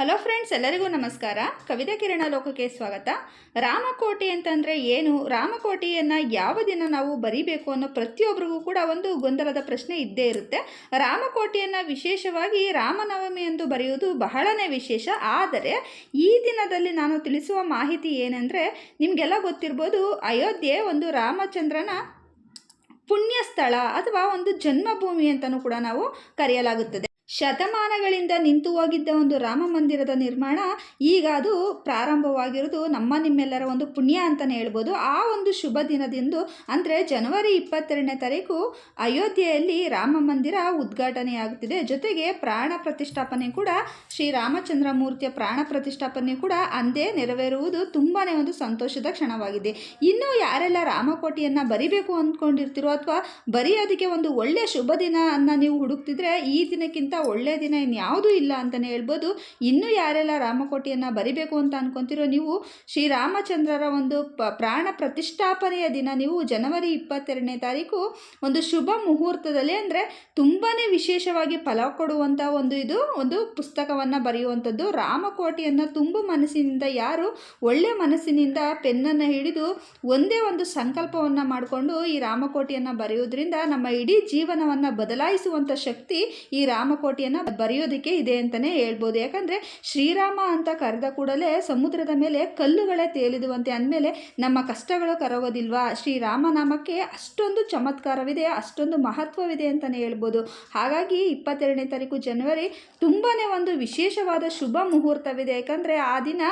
Hello friends ಎಲ್ಲರಿಗೂ ನಮಸ್ಕಾರ. ಕವಿತಾ ಕಿರಣ ಲೋಕಕ್ಕೆ ಸ್ವಾಗತ. ರಾಮಕೋಟಿ ಅಂತಂದರೆ ಏನು? ರಾಮಕೋಟಿಯನ್ನು ಯಾವ ದಿನ ನಾವು ಬರಿಬೇಕು ಅನ್ನೋ ಪ್ರತಿಯೊಬ್ಬರಿಗೂ ಕೂಡ ಒಂದು ಗೊಂದಲದ ಪ್ರಶ್ನೆ ಇದ್ದೇ ಇರುತ್ತೆ. ರಾಮಕೋಟಿಯನ್ನು ವಿಶೇಷವಾಗಿ ರಾಮನವಮಿ ಎಂದು ಬರೆಯುವುದು ಬಹಳನೇ ವಿಶೇಷ. ಆದರೆ, ಈ ದಿನದಲ್ಲಿ ನಾನು ತಿಳಿಸುವ ಮಾಹಿತಿ ಏನೆಂದರೆ, ನಿಮಗೆಲ್ಲ ಗೊತ್ತಿರ್ಬೋದು, ಅಯೋಧ್ಯೆ ಒಂದು ರಾಮಚಂದ್ರನ ಪುಣ್ಯ ಸ್ಥಳ ಅಥವಾ ಒಂದು ಜನ್ಮಭೂಮಿ ಅಂತಲೂ ಕೂಡ ನಾವು ಕರೆಯಲಾಗುತ್ತದೆ. ಶತಮಾನಗಳಿಂದ ನಿಂತು ಹೋಗಿದ್ದ ಒಂದು ರಾಮ ಮಂದಿರದ ನಿರ್ಮಾಣ, ಈಗ ಅದು ಪ್ರಾರಂಭವಾಗಿರೋದು ನಮ್ಮ ನಿಮ್ಮೆಲ್ಲರ ಒಂದು ಪುಣ್ಯ ಅಂತಲೇ ಹೇಳ್ಬೋದು. ಆ ಒಂದು ಶುಭ ದಿನದಂದು, ಅಂದರೆ ಜನವರಿ ಇಪ್ಪತ್ತೆರಡನೇ ತಾರೀಕು, ಅಯೋಧ್ಯೆಯಲ್ಲಿ ರಾಮ ಮಂದಿರ ಉದ್ಘಾಟನೆಯಾಗುತ್ತಿದೆ. ಜೊತೆಗೆ ಪ್ರಾಣ ಪ್ರತಿಷ್ಠಾಪನೆ ಕೂಡ ಶ್ರೀರಾಮಚಂದ್ರ ಮೂರ್ತಿಯ ಪ್ರಾಣ ಪ್ರತಿಷ್ಠಾಪನೆ ಕೂಡ ಅಂದೇ ನೆರವೇರುವುದು ತುಂಬಾ ಒಂದು ಸಂತೋಷದ ಕ್ಷಣವಾಗಿದೆ. ಇನ್ನು ಯಾರೆಲ್ಲ ರಾಮಕೋಟೆಯನ್ನು ಬರಿಬೇಕು ಅಂದ್ಕೊಂಡಿರ್ತೀರೋ ಅಥವಾ ಬರೆಯೋದಕ್ಕೆ ಒಂದು ಒಳ್ಳೆಯ ಶುಭ ದಿನ ಅನ್ನ ನೀವು ಹುಡುಕ್ತಿದ್ರೆ, ಈ ದಿನಕ್ಕಿಂತ ಒಳ್ಳೆಯ ದಿನ ಇನ್ಯಾವುದೂ ಇಲ್ಲ ಅಂತಲೇ ಹೇಳ್ಬೋದು. ಇನ್ನು ಯಾರೆಲ್ಲ ರಾಮಕೋಟಿಯನ್ನು ಬರಿಬೇಕು ಅಂತ ಅನ್ಕೊಂತಿರೋ ನೀವು ಶ್ರೀರಾಮಚಂದ್ರರ ಒಂದು ಪ್ರಾಣ ಪ್ರತಿಷ್ಠಾಪನೆಯ ದಿನ ನೀವು ಜನವರಿ ಇಪ್ಪತ್ತೆರಡನೇ ತಾರೀಕು ಒಂದು ಶುಭ ಮುಹೂರ್ತದಲ್ಲಿ ಅಂದರೆ ತುಂಬಾ ವಿಶೇಷವಾಗಿ ಫಲ ಕೊಡುವಂಥ ಒಂದು ಇದು, ಒಂದು ಪುಸ್ತಕವನ್ನು ಬರೆಯುವಂಥದ್ದು. ರಾಮಕೋಟಿಯನ್ನು ತುಂಬು ಮನಸ್ಸಿನಿಂದ ಯಾರು ಒಳ್ಳೆ ಮನಸ್ಸಿನಿಂದ ಪೆನ್ನನ್ನು ಹಿಡಿದು ಒಂದೇ ಒಂದು ಸಂಕಲ್ಪವನ್ನು ಮಾಡಿಕೊಂಡು ಈ ರಾಮಕೋಟಿಯನ್ನು ಬರೆಯೋದ್ರಿಂದ ನಮ್ಮ ಇಡೀ ಜೀವನವನ್ನು ಬದಲಾಯಿಸುವಂಥ ಶಕ್ತಿ ಈ ರಾಮಕೋಟಿಯನ್ನು ಬರೆಯೋದಕ್ಕೆ ಇದೆ ಅಂತಲೇ ಹೇಳ್ಬೋದು. ಯಾಕಂದರೆ ಶ್ರೀರಾಮ ಅಂತ ಕರೆದ ಕೂಡಲೇ ಸಮುದ್ರದ ಮೇಲೆ ಕಲ್ಲುಗಳೇ ತೇಲಿದುವಂತೆ ಅಂದಮೇಲೆ ನಮ್ಮ ಕಷ್ಟಗಳು ಕರಗೋದಿಲ್ವಾ? ಶ್ರೀರಾಮನಾಮಕ್ಕೆ ಅಷ್ಟೊಂದು ಚಮತ್ಕಾರವಿದೆ, ಅಷ್ಟೊಂದು ಮಹತ್ವವಿದೆ ಅಂತಲೇ ಹೇಳ್ಬೋದು. ಹಾಗಾಗಿ ಇಪ್ಪತ್ತೆರಡನೇ ತಾರೀಕು ಜನವರಿ ತುಂಬಾ ಒಂದು ವಿಶೇಷವಾದ ಶುಭ ಮುಹೂರ್ತವಿದೆ. ಯಾಕಂದರೆ ಆ ದಿನ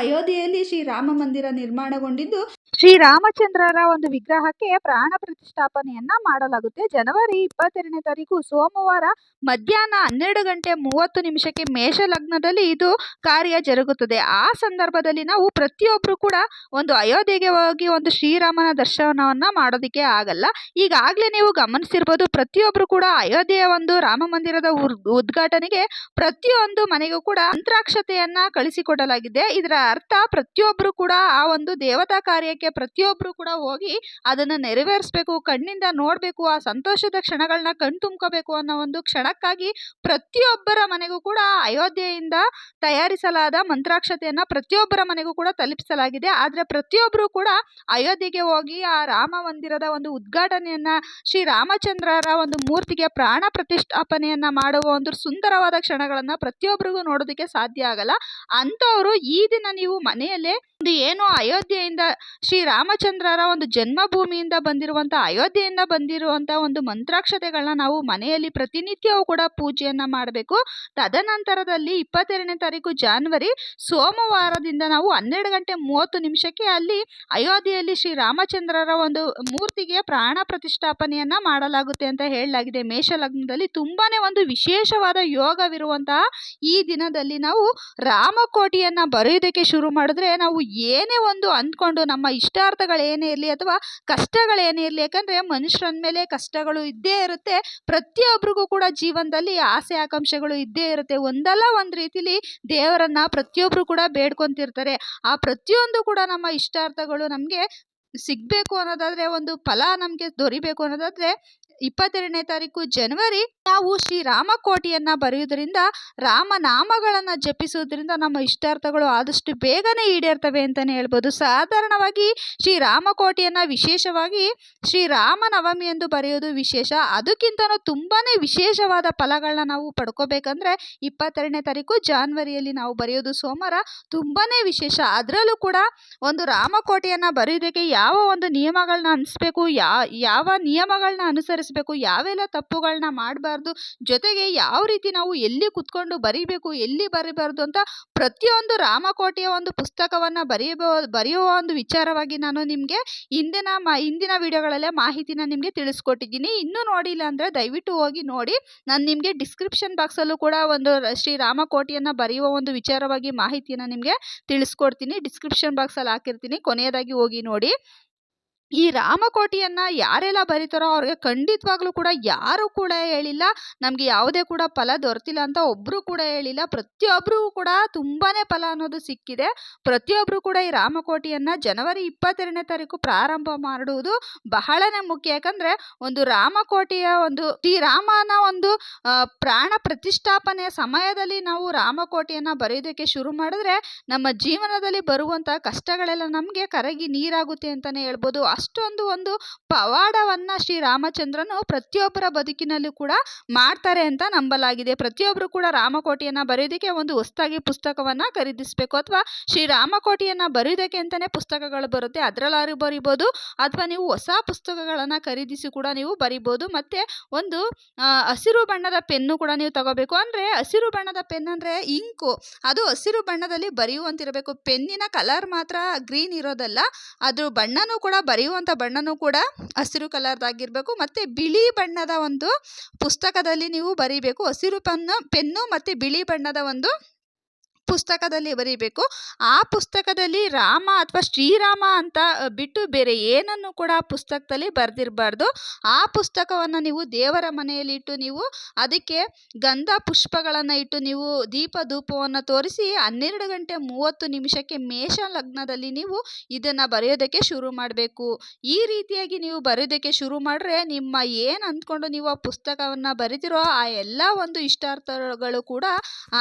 ಅಯೋಧ್ಯೆಯಲ್ಲಿ ಶ್ರೀರಾಮ ಮಂದಿರ ನಿರ್ಮಾಣಗೊಂಡಿದ್ದು ಶ್ರೀರಾಮಚಂದ್ರರ ಒಂದು ವಿಗ್ರಹಕ್ಕೆ ಪ್ರಾಣ ಪ್ರತಿಷ್ಠಾಪನೆಯನ್ನ ಮಾಡಲಾಗುತ್ತೆ. ಜನವರಿ ಇಪ್ಪತ್ತೆರಡನೇ ತಾರೀಕು ಸೋಮವಾರ ಮಧ್ಯಾಹ್ನ ಹನ್ನೆರಡು ಗಂಟೆ ಮೂವತ್ತು ನಿಮಿಷಕ್ಕೆ ಮೇಷ ಲಗ್ನದಲ್ಲಿ ಇದು ಕಾರ್ಯ ಜರುಗುತ್ತದೆ. ಆ ಸಂದರ್ಭದಲ್ಲಿ ನಾವು ಪ್ರತಿಯೊಬ್ಬರು ಕೂಡ ಒಂದು ಅಯೋಧ್ಯೆಗೆ ಹೋಗಿ ಒಂದು ಶ್ರೀರಾಮನ ದರ್ಶನವನ್ನ ಮಾಡೋದಕ್ಕೆ ಆಗಲ್ಲ. ಈಗಾಗಲೇ ನೀವು ಗಮನಿಸಿರ್ಬೋದು ಪ್ರತಿಯೊಬ್ಬರು ಕೂಡ ಅಯೋಧ್ಯೆಯ ಒಂದು ರಾಮ ಮಂದಿರದ ಉದ್ಘಾಟನೆಗೆ ಪ್ರತಿಯೊಂದು ಮನೆಗೂ ಕೂಡ ಅಂತ್ರಾಕ್ಷತೆಯನ್ನ ಕಳಿಸಿಕೊಡಲಾಗಿದೆ. ಇದರ ಅರ್ಥ ಪ್ರತಿಯೊಬ್ಬರು ಕೂಡ ಆ ಒಂದು ದೇವತಾ ಕಾರ್ಯಕ್ಕೆ ಪ್ರತಿಯೊಬ್ಬರು ಕೂಡ ಹೋಗಿ ಅದನ್ನು ನೆರವೇರಿಸಬೇಕು, ಕಣ್ಣಿಂದ ನೋಡಬೇಕು, ಆ ಸಂತೋಷದ ಕ್ಷಣಗಳನ್ನ ಕಣ್ ತುಂಬ್ಕೋಬೇಕು ಅನ್ನೋ ಒಂದು ಕ್ಷಣಕ್ಕಾಗಿ ಪ್ರತಿಯೊಬ್ಬರ ಮನೆಗೂ ಕೂಡ ಅಯೋಧ್ಯೆಯಿಂದ ತಯಾರಿಸಲಾದ ಮಂತ್ರಾಕ್ಷತೆಯನ್ನು ಪ್ರತಿಯೊಬ್ಬರ ಮನೆಗೂ ಕೂಡ ತಲುಪಿಸಲಾಗಿದೆ. ಆದರೆ ಪ್ರತಿಯೊಬ್ಬರು ಕೂಡ ಅಯೋಧ್ಯೆಗೆ ಹೋಗಿ ಆ ರಾಮ ಮಂದಿರದ ಒಂದು ಉದ್ಘಾಟನೆಯನ್ನು, ಶ್ರೀ ರಾಮಚಂದ್ರರ ಒಂದು ಮೂರ್ತಿಗೆ ಪ್ರಾಣ ಪ್ರತಿಷ್ಠಾಪನೆಯನ್ನು ಮಾಡುವ ಒಂದು ಸುಂದರವಾದ ಕ್ಷಣಗಳನ್ನು ಪ್ರತಿಯೊಬ್ಬರಿಗೂ ನೋಡೋದಕ್ಕೆ ಸಾಧ್ಯ ಆಗಲ್ಲ. ಅಂಥವರು ಈ ದಿನ ನೀವು ಮನೆಯಲ್ಲೇ ಒಂದು ಏನು ಅಯೋಧ್ಯೆಯಿಂದ ಶ್ರೀ ರಾಮಚಂದ್ರರ ಒಂದು ಜನ್ಮಭೂಮಿಯಿಂದ ಬಂದಿರುವಂಥ ಅಯೋಧ್ಯೆಯಿಂದ ಬಂದಿರುವಂಥ ಒಂದು ಮಂತ್ರಾಕ್ಷತೆಗಳನ್ನ ನಾವು ಮನೆಯಲ್ಲಿ ಪ್ರತಿನಿತ್ಯವೂ ಕೂಡ ಪೂಜೆಯನ್ನು ಮಾಡಬೇಕು. ತದನಂತರದಲ್ಲಿ ಇಪ್ಪತ್ತೆರಡನೇ ತಾರೀಕು ಜಾನ್ವರಿ, ಸೋಮವಾರದಿಂದ ನಾವು ಹನ್ನೆರಡು ಗಂಟೆ ಮೂವತ್ತು ನಿಮಿಷಕ್ಕೆ ಅಲ್ಲಿ ಅಯೋಧ್ಯೆಯಲ್ಲಿ ಶ್ರೀ ರಾಮಚಂದ್ರರ ಒಂದು ಮೂರ್ತಿಗೆ ಪ್ರಾಣ ಪ್ರತಿಷ್ಠಾಪನೆಯನ್ನು ಮಾಡಲಾಗುತ್ತೆ ಅಂತ ಹೇಳಲಾಗಿದೆ. ಮೇಷ ಲಗ್ನದಲ್ಲಿ ತುಂಬಾ ಒಂದು ವಿಶೇಷವಾದ ಯೋಗವಿರುವಂತಹ ಈ ದಿನದಲ್ಲಿ ನಾವು ರಾಮಕೋಟಿಯನ್ನು ಬರೆಯೋದಕ್ಕೆ ಶುರು ಮಾಡಿದ್ರೆ ನಾವು ಏನೇ ಒಂದು ಅಂದ್ಕೊಂಡು ನಮ್ಮ ಇಷ್ಟಾರ್ಥಗಳೇನೇ ಇರಲಿ ಅಥವಾ ಕಷ್ಟಗಳೇನೇ ಇರಲಿ, ಯಾಕಂದರೆ ಮನುಷ್ಯರ ಮೇಲೆ ಕಷ್ಟಗಳು ಇದ್ದೇ ಇರುತ್ತೆ. ಪ್ರತಿಯೊಬ್ಬರಿಗೂ ಕೂಡ ಜೀವನದಲ್ಲಿ ಆಸೆ, ಆಕಾಂಕ್ಷೆಗಳು ಇದ್ದೇ ಇರುತ್ತೆ. ಒಂದಲ್ಲ ಒಂದು ರೀತಿಲಿ ದೇವರನ್ನ ಪ್ರತಿಯೊಬ್ಬರು ಕೂಡ ಬೇಡ್ಕೊತಿರ್ತಾರೆ. ಆ ಪ್ರತಿಯೊಂದು ಕೂಡ ನಮ್ಮ ಇಷ್ಟಾರ್ಥಗಳು ನಮಗೆ ಸಿಗಬೇಕು ಅನ್ನೋದಾದರೆ, ಒಂದು ಫಲ ನಮಗೆ ದೊರಿಬೇಕು ಅನ್ನೋದಾದರೆ ಇಪ್ಪತ್ತೆರಡನೇ ತಾರೀಕು ಜನವರಿ, ನಾವು ಶ್ರೀ ರಾಮಕೋಟಿಯನ್ನು ಬರೆಯುವುದರಿಂದ, ರಾಮನಾಮಗಳನ್ನು ಜಪಿಸುವುದರಿಂದ ನಮ್ಮ ಇಷ್ಟಾರ್ಥಗಳು ಆದಷ್ಟು ಬೇಗನೆ ಈಡೇರ್ತವೆ ಅಂತಲೇ ಹೇಳ್ಬೋದು. ಸಾಧಾರಣವಾಗಿ ಶ್ರೀ ರಾಮಕೋಟಿಯನ್ನು ವಿಶೇಷವಾಗಿ ಶ್ರೀ ರಾಮನವಮಿ ಎಂದು ಬರೆಯೋದು ವಿಶೇಷ. ಅದಕ್ಕಿಂತನೂ ತುಂಬಾ ವಿಶೇಷವಾದ ಫಲಗಳನ್ನ ನಾವು ಪಡ್ಕೋಬೇಕಂದ್ರೆ, ಇಪ್ಪತ್ತೆರಡನೇ ತಾರೀಕು ಜಾನ್ವರಿಯಲ್ಲಿ ನಾವು ಬರೆಯೋದು ಸೋಮವಾರ ತುಂಬಾ ವಿಶೇಷ. ಅದರಲ್ಲೂ ಕೂಡ ಒಂದು ರಾಮಕೋಟಿಯನ್ನ ಬರೆಯೋದಕ್ಕೆ ಯಾವ ಒಂದು ನಿಯಮಗಳನ್ನ ಅನಿಸ್ಬೇಕು ಯಾವ ನಿಯಮಗಳನ್ನ ಅನುಸರಿಸಬೇಕು ಯಾವೆಲ್ಲ ತಪ್ಪುಗಳನ್ನ ಮಾಡಬಾರ್ದು, ಜೊತೆಗೆ ಯಾವ ರೀತಿ ನಾವು ಎಲ್ಲಿ ಕುತ್ಕೊಂಡು ಬರಿಬೇಕು, ಎಲ್ಲಿ ಬರೀಬಾರ್ದು ಅಂತ ಪ್ರತಿಯೊಂದು ರಾಮಕೋಟೆಯ ಒಂದು ಪುಸ್ತಕವನ್ನು ಬರೆಯಬೋ, ಬರೆಯುವ ಒಂದು ವಿಚಾರವಾಗಿ ನಾನು ನಿಮಗೆ ಇಂದಿನ ಮ, ಇಂದಿನ ವಿಡಿಯೋಗಳಲ್ಲೇ ಮಾಹಿತಿನ ನಿಮಗೆ ತಿಳಿಸ್ಕೊಟ್ಟಿದ್ದೀನಿ. ಇನ್ನೂ ನೋಡಿಲ್ಲ ಅಂದರೆ ದಯವಿಟ್ಟು ಹೋಗಿ ನೋಡಿ. ನಾನು ನಿಮಗೆ ಡಿಸ್ಕ್ರಿಪ್ಷನ್ ಬಾಕ್ಸಲ್ಲೂ ಕೂಡ ಒಂದು ಶ್ರೀ ರಾಮಕೋಟೆಯನ್ನು ಬರೆಯುವ ಒಂದು ವಿಚಾರವಾಗಿ ಮಾಹಿತಿಯನ್ನು ನಿಮಗೆ ತಿಳಿಸ್ಕೊಡ್ತೀನಿ. ಡಿಸ್ಕ್ರಿಪ್ಷನ್ ಬಾಕ್ಸಲ್ಲಿ ಹಾಕಿರ್ತೀನಿ. ಕೊನೆಯದಾಗಿ ಹೋಗಿ ನೋಡಿ. ಈ ರಾಮಕೋಟಿಯನ್ನ ಯಾರೆಲ್ಲ ಬರೀತಾರೋ ಅವ್ರಿಗೆ ಖಂಡಿತವಾಗ್ಲೂ ಕೂಡ ಯಾರು ಕೂಡ ಹೇಳಿಲ್ಲ. ನಮಗೆ ಯಾವುದೇ ಕೂಡ ಫಲ ದೊರೆತಿಲ್ಲ ಅಂತ ಒಬ್ರು ಕೂಡ ಹೇಳಿಲ್ಲ. ಪ್ರತಿಯೊಬ್ಬರಿಗೂ ಕೂಡ ತುಂಬಾ ಫಲ ಅನ್ನೋದು ಸಿಕ್ಕಿದೆ. ಪ್ರತಿಯೊಬ್ಬರು ಕೂಡ ಈ ರಾಮಕೋಟಿಯನ್ನ ಜನವರಿ ಇಪ್ಪತ್ತೆರಡನೇ ತಾರೀಕು ಪ್ರಾರಂಭ ಮಾಡುವುದು ಬಹಳನೇ ಮುಖ್ಯ. ಯಾಕಂದ್ರೆ ಒಂದು ರಾಮಕೋಟಿಯ ಒಂದು ಶ್ರೀರಾಮನ ಒಂದು ಪ್ರಾಣ ಪ್ರತಿಷ್ಠಾಪನೆಯ ಸಮಯದಲ್ಲಿ ನಾವು ರಾಮಕೋಟಿಯನ್ನ ಬರೆಯೋದಕ್ಕೆ ಶುರು ಮಾಡಿದ್ರೆ ನಮ್ಮ ಜೀವನದಲ್ಲಿ ಬರುವಂಥ ಕಷ್ಟಗಳೆಲ್ಲ ನಮಗೆ ಕರಗಿ ನೀರಾಗುತ್ತೆ ಅಂತಲೇ ಹೇಳ್ಬೋದು. ಅಷ್ಟೊಂದು ಒಂದು ಪವಾಡವನ್ನು ಶ್ರೀರಾಮಚಂದ್ರನು ಪ್ರತಿಯೊಬ್ಬರ ಬದುಕಿನಲ್ಲೂ ಕೂಡ ಮಾಡ್ತಾರೆ ಅಂತ ನಂಬಲಾಗಿದೆ. ಪ್ರತಿಯೊಬ್ಬರು ಕೂಡ ರಾಮಕೋಟಿಯನ್ನ ಬರೆಯೋದಕ್ಕೆ ಒಂದು ಹೊಸ್ತಾಗಿ ಪುಸ್ತಕವನ್ನು ಖರೀದಿಸಬೇಕು ಅಥವಾ ಶ್ರೀರಾಮಕೋಟಿಯನ್ನು ಬರೆಯೋದಕ್ಕೆ ಅಂತಾನೆ ಪುಸ್ತಕಗಳು ಬರುತ್ತೆ. ಅದರಲ್ಲಾರು ಬರಿಬೋದು ಅಥವಾ ನೀವು ಹೊಸ ಪುಸ್ತಕಗಳನ್ನ ಖರೀದಿಸಿ ಕೂಡ ನೀವು ಬರಿಬೋದು. ಮತ್ತೆ ಒಂದು ಹಸಿರು ಬಣ್ಣದ ಪೆನ್ನು ಕೂಡ ನೀವು ತಗೋಬೇಕು. ಅಂದರೆ ಹಸಿರು ಬಣ್ಣದ ಪೆನ್ ಅಂದ್ರೆ ಇಂಕು. ಅದು ಹಸಿರು ಬಣ್ಣದಲ್ಲಿ ಬರೆಯುವಂತಿರಬೇಕು. ಪೆನ್ನಿನ ಕಲರ್ ಮಾತ್ರ ಗ್ರೀನ್ ಇರೋದಲ್ಲ, ಅದ್ರ ಬಣ್ಣನೂ ಕೂಡ ಬರೆಯುವಂಥ ಬಣ್ಣನೂ ಕೂಡ ಹಸಿರು ಕಲರ್ದಾಗಿರಬೇಕು. ಮತ್ತು ಬಿಳಿ ಬಣ್ಣದ ಒಂದು ಪುಸ್ತಕದಲ್ಲಿ ನೀವು ಬರೀಬೇಕು. ಹಸಿರು ಪೆನ್ನು ಪೆನ್ನು ಮತ್ತು ಬಿಳಿ ಬಣ್ಣದ ಒಂದು ಪುಸ್ತಕದಲ್ಲಿ ಬರೀಬೇಕು. ಆ ಪುಸ್ತಕದಲ್ಲಿ ರಾಮ ಅಥವಾ ಶ್ರೀರಾಮ ಅಂತ ಬಿಟ್ಟು ಬೇರೆ ಏನನ್ನು ಕೂಡ ಆ ಪುಸ್ತಕದಲ್ಲಿ ಬರೆದಿರಬಾರ್ದು. ಆ ಪುಸ್ತಕವನ್ನು ನೀವು ದೇವರ ಮನೆಯಲ್ಲಿ ಇಟ್ಟು ನೀವು ಅದಕ್ಕೆ ಗಂಧ ಪುಷ್ಪಗಳನ್ನು ಇಟ್ಟು ನೀವು ದೀಪ ಧೂಪವನ್ನು ತೋರಿಸಿ ಹನ್ನೆರಡು ಗಂಟೆ ಮೂವತ್ತು ನಿಮಿಷಕ್ಕೆ ಮೇಷ ಲಗ್ನದಲ್ಲಿ ನೀವು ಇದನ್ನು ಬರೆಯೋದಕ್ಕೆ ಶುರು ಮಾಡಬೇಕು. ಈ ರೀತಿಯಾಗಿ ನೀವು ಬರೆಯೋದಕ್ಕೆ ಶುರು ಮಾಡಿದ್ರೆ ನಿಮ್ಮ ಏನು ಅಂದ್ಕೊಂಡು ನೀವು ಆ ಪುಸ್ತಕವನ್ನು ಬರೆದಿರೋ ಆ ಎಲ್ಲ ಒಂದು ಇಷ್ಟಾರ್ಥಗಳು ಕೂಡ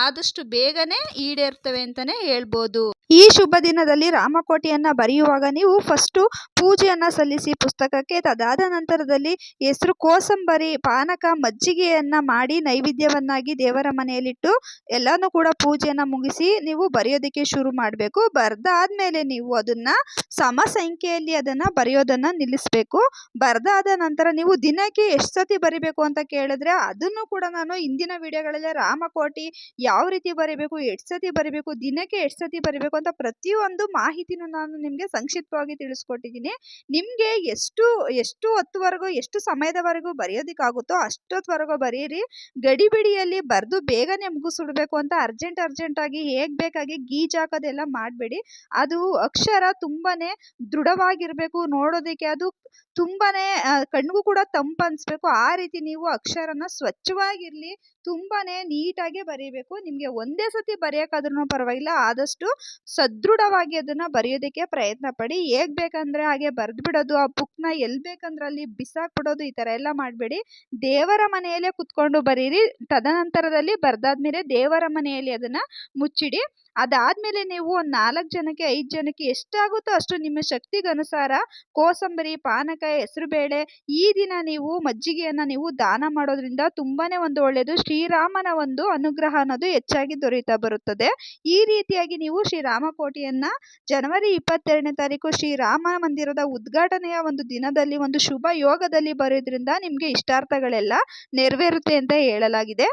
ಆದಷ್ಟು ಬೇಗನೆ ಈಡೇರ್ತವೆ ಅಂತಲೇ ಹೇಳ್ಬೋದು. ಈ ಶುಭ ದಿನದಲ್ಲಿ ರಾಮಕೋಟಿಯನ್ನ ಬರೆಯುವಾಗ ನೀವು ಫಸ್ಟು ಪೂಜೆಯನ್ನು ಸಲ್ಲಿಸಿ ಪುಸ್ತಕಕ್ಕೆ, ತದಾದ ನಂತರದಲ್ಲಿ ಹೆಸರು ಕೋಸಂಬರಿ, ಪಾನಕ, ಮಜ್ಜಿಗೆಯನ್ನು ಮಾಡಿ ನೈವೇದ್ಯವನ್ನಾಗಿ ದೇವರ ಮನೆಯಲ್ಲಿಟ್ಟು ಎಲ್ಲನೂ ಕೂಡ ಪೂಜೆಯನ್ನು ಮುಗಿಸಿ ನೀವು ಬರೆಯೋದಕ್ಕೆ ಶುರು ಮಾಡಬೇಕು. ಬರೆದಾದ್ಮೇಲೆ ನೀವು ಅದನ್ನು ಸಮ ಸಂಖ್ಯೆಯಲ್ಲಿ ಅದನ್ನು ಬರೆಯೋದನ್ನು ನಿಲ್ಲಿಸಬೇಕು. ಬರೆದಾದ ನಂತರ ನೀವು ದಿನಕ್ಕೆ ಎಷ್ಟು ಸತಿ ಬರಿಬೇಕು ಅಂತ ಕೇಳಿದ್ರೆ ಅದನ್ನು ಕೂಡ ನಾನು ಇಂದಿನ ವಿಡಿಯೋಗಳಲ್ಲಿ ರಾಮಕೋಟಿ ಯಾವ ರೀತಿ ಬರಿಬೇಕು, ಎಷ್ಟು ಸತಿ ಬರಿಬೇಕು, ದಿನಕ್ಕೆ ಎಷ್ಟು ಸತಿ ಬರಿಬೇಕು ಅಂತ ಪ್ರತಿಯೊಂದು ಮಾಹಿತಿನೂ ನಾನು ನಿಮಗೆ ಸಂಕ್ಷಿಪ್ತವಾಗಿ ತಿಳಿಸ್ಕೊಟ್ಟಿದ್ದೀನಿ. ನಿಮಗೆ ಎಷ್ಟು ಎಷ್ಟು ಹೊತ್ತುವರೆಗೂ, ಎಷ್ಟು ಸಮಯದವರೆಗೂ ಬರೆಯೋದಕ್ಕಾಗುತ್ತೋ ಅಷ್ಟೊತ್ತವರೆಗೂ ಬರೀರಿ. ಗಡಿಬಿಡಿಯಲ್ಲಿ ಬರೆದು ಬೇಗನೆ ಮುಗಿಸ್ಬಿಡ್ಬೇಕು ಅಂತ ಅರ್ಜೆಂಟ್ ಅರ್ಜೆಂಟಾಗಿ ಹೇಗೆ ಬೇಕಾಗಿ ಗೀಜಾಕೋದೆಲ್ಲ ಮಾಡಬೇಡಿ. ಅದು ಅಕ್ಷರ ತುಂಬಾ ದೃಢವಾಗಿರಬೇಕು. ನೋಡೋದಕ್ಕೆ ಅದು ತುಂಬಾ ಕಣ್ಣಿಗೂ ಕೂಡ ತಂಪು ಅನಿಸ್ಬೇಕು. ಆ ರೀತಿ ನೀವು ಅಕ್ಷರನ ಸ್ವಚ್ಛವಾಗಿರಲಿ ತುಂಬಾ ನೀಟಾಗೆ ಬರೀಬೇಕು. ನಿಮಗೆ ಒಂದೇ ಸತಿ ಬರೆಯೋಕ್ಕಾದ್ರೂ ಪರವಾಗಿಲ್ಲ, ಆದಷ್ಟು ಸದೃಢವಾಗಿ ಅದನ್ನು ಬರೆಯೋದಕ್ಕೆ ಪ್ರಯತ್ನ ಪಡಿ. ಹೇಗೆ ಬೇಕಂದರೆ ಹಾಗೆ ಬರೆದು ಬಿಡೋದು ಆ ಬುಕ್ನ ಎಲ್ಲಿ ಬೇಕಂದ್ರೆ ಅಲ್ಲಿ ಬಿಸಾಕ್ಬಿಡೋದು, ಈ ಥರ ಎಲ್ಲ ಮಾಡಬೇಡಿ. ದೇವರ ಮನೆಯಲ್ಲೇ ಕುತ್ಕೊಂಡು ಬರೀರಿ. ತದನಂತರದಲ್ಲಿ ಬರ್ದಾದ್ಮೇಲೆ ದೇವರ ಮನೆಯಲ್ಲಿ ಅದನ್ನು ಮುಚ್ಚಿಡಿ. ಅದಾದಮೇಲೆ ನೀವು ಒಂದು ನಾಲ್ಕು ಜನಕ್ಕೆ, ಐದು ಜನಕ್ಕೆ ಎಷ್ಟಾಗುತ್ತೋ ಅಷ್ಟು ನಿಮ್ಮ ಶಕ್ತಿಗನುಸಾರ ಕೋಸಂಬರಿ, ಪಾನಕ, ಹೆಸರುಬೇಳೆ ಈ ದಿನ ನೀವು ಮಜ್ಜಿಗೆಯನ್ನು ನೀವು ದಾನ ಮಾಡೋದ್ರಿಂದ ತುಂಬಾ ಒಂದು ಒಳ್ಳೆಯದು ಶ್ರೀರಾಮನ ಒಂದು ಅನುಗ್ರಹ ಅನ್ನೋದು ಹೆಚ್ಚಾಗಿ ದೊರೆಯುತ್ತಾ ಬರುತ್ತದೆ. ಈ ರೀತಿಯಾಗಿ ನೀವು ಶ್ರೀರಾಮಕೋಟೆಯನ್ನು ಜನವರಿ ಇಪ್ಪತ್ತೆರಡನೇ ತಾರೀಕು ಶ್ರೀರಾಮ ಮಂದಿರದ ಉದ್ಘಾಟನೆಯ ಒಂದು ದಿನದಲ್ಲಿ, ಒಂದು ಶುಭ ಯೋಗದಲ್ಲಿ ಬರೋದ್ರಿಂದ ನಿಮಗೆ ಇಷ್ಟಾರ್ಥಗಳೆಲ್ಲ ನೆರವೇರುತ್ತೆ ಅಂತ ಹೇಳಲಾಗಿದೆ.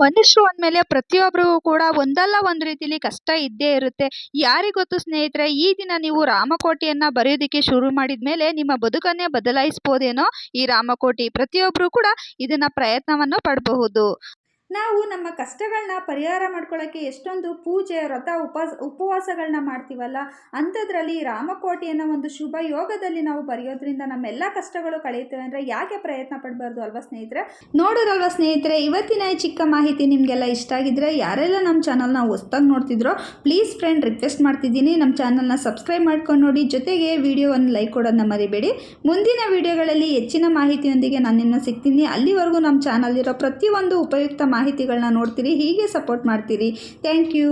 ಮನುಷ್ಯರು ಅಂದಮೇಲೆ ಪ್ರತಿಯೊಬ್ಬರಿಗೂ ಕೂಡ ಒಂದಲ್ಲ ಒಂದು ರೀತಿಲಿ ಕಷ್ಟ ಇದ್ದೇ ಇರುತ್ತೆ. ಯಾರಿಗೊತ್ತು ಸ್ನೇಹಿತರೆ, ಈ ದಿನ ನೀವು ರಾಮಕೋಟಿಯನ್ನು ಬರೆಯೋದಕ್ಕೆ ಶುರು ಮಾಡಿದ ಮೇಲೆ ನಿಮ್ಮ ಬದುಕನ್ನೇ ಬದಲಾಯಿಸ್ಬೋದೇನೋ ಈ ರಾಮಕೋಟಿ. ಪ್ರತಿಯೊಬ್ಬರು ಕೂಡ ಇದನ್ನು ಪ್ರಯತ್ನವನ್ನು ಪಡಬಹುದು. ನಾವು ನಮ್ಮ ಕಷ್ಟಗಳನ್ನ ಪರಿಹಾರ ಮಾಡ್ಕೊಳ್ಳೋಕ್ಕೆ ಎಷ್ಟೊಂದು ಪೂಜೆ, ವ್ರತ, ಉಪವಾಸ ಉಪವಾಸಗಳನ್ನ ಮಾಡ್ತೀವಲ್ಲ? ಅಂಥದ್ರಲ್ಲಿ ರಾಮಕೋಟಿಯನ್ನು ಒಂದು ಶುಭ ಯೋಗದಲ್ಲಿ ನಾವು ಬರೆಯೋದ್ರಿಂದ ನಮ್ಮೆಲ್ಲ ಕಷ್ಟಗಳು ಕಳೆಯುತ್ತವೆ ಅಂದರೆ ಯಾಕೆ ಪ್ರಯತ್ನ ಪಡಬಾರ್ದು ಅಲ್ವಾ ಸ್ನೇಹಿತರೆ? ನೋಡೋದಲ್ವಾ ಸ್ನೇಹಿತರೆ, ಇವತ್ತಿನ ಚಿಕ್ಕ ಮಾಹಿತಿ ನಿಮಗೆಲ್ಲ ಇಷ್ಟ ಆಗಿದ್ರೆ ಯಾರೆಲ್ಲ ನಮ್ಮ ಚಾನಲ್ನ ಹೊಸ್ದಾಗಿ ನೋಡ್ತಿದ್ರೋ ಪ್ಲೀಸ್ ಫ್ರೆಂಡ್ ರಿಕ್ವೆಸ್ಟ್ ಮಾಡ್ತಿದ್ದೀನಿ. ನಮ್ಮ ಚಾನಲ್ನ ಸಬ್ಸ್ಕ್ರೈಬ್ ಮಾಡ್ಕೊಂಡು ನೋಡಿ, ಜೊತೆಗೆ ವಿಡಿಯೋವನ್ನು ಲೈಕ್ ಕೊಡೋದನ್ನ ಮರಿಬೇಡಿ. ಮುಂದಿನ ವಿಡಿಯೋಗಳಲ್ಲಿ ಹೆಚ್ಚಿನ ಮಾಹಿತಿಯೊಂದಿಗೆ ನಾನು ನಿನ್ನ ಸಿಗ್ತೀನಿ. ಅಲ್ಲಿವರೆಗೂ ನಮ್ಮ ಚಾನಲ್ ಇರೋ ಪ್ರತಿಯೊಂದು ಉಪಯುಕ್ತ ಮಾಹಿತಿಗಳನ್ನ ನೋಡ್ತೀರಿ ಹೀಗೆ ಸಪೋರ್ಟ್ ಮಾಡ್ತೀರಿ. Thank you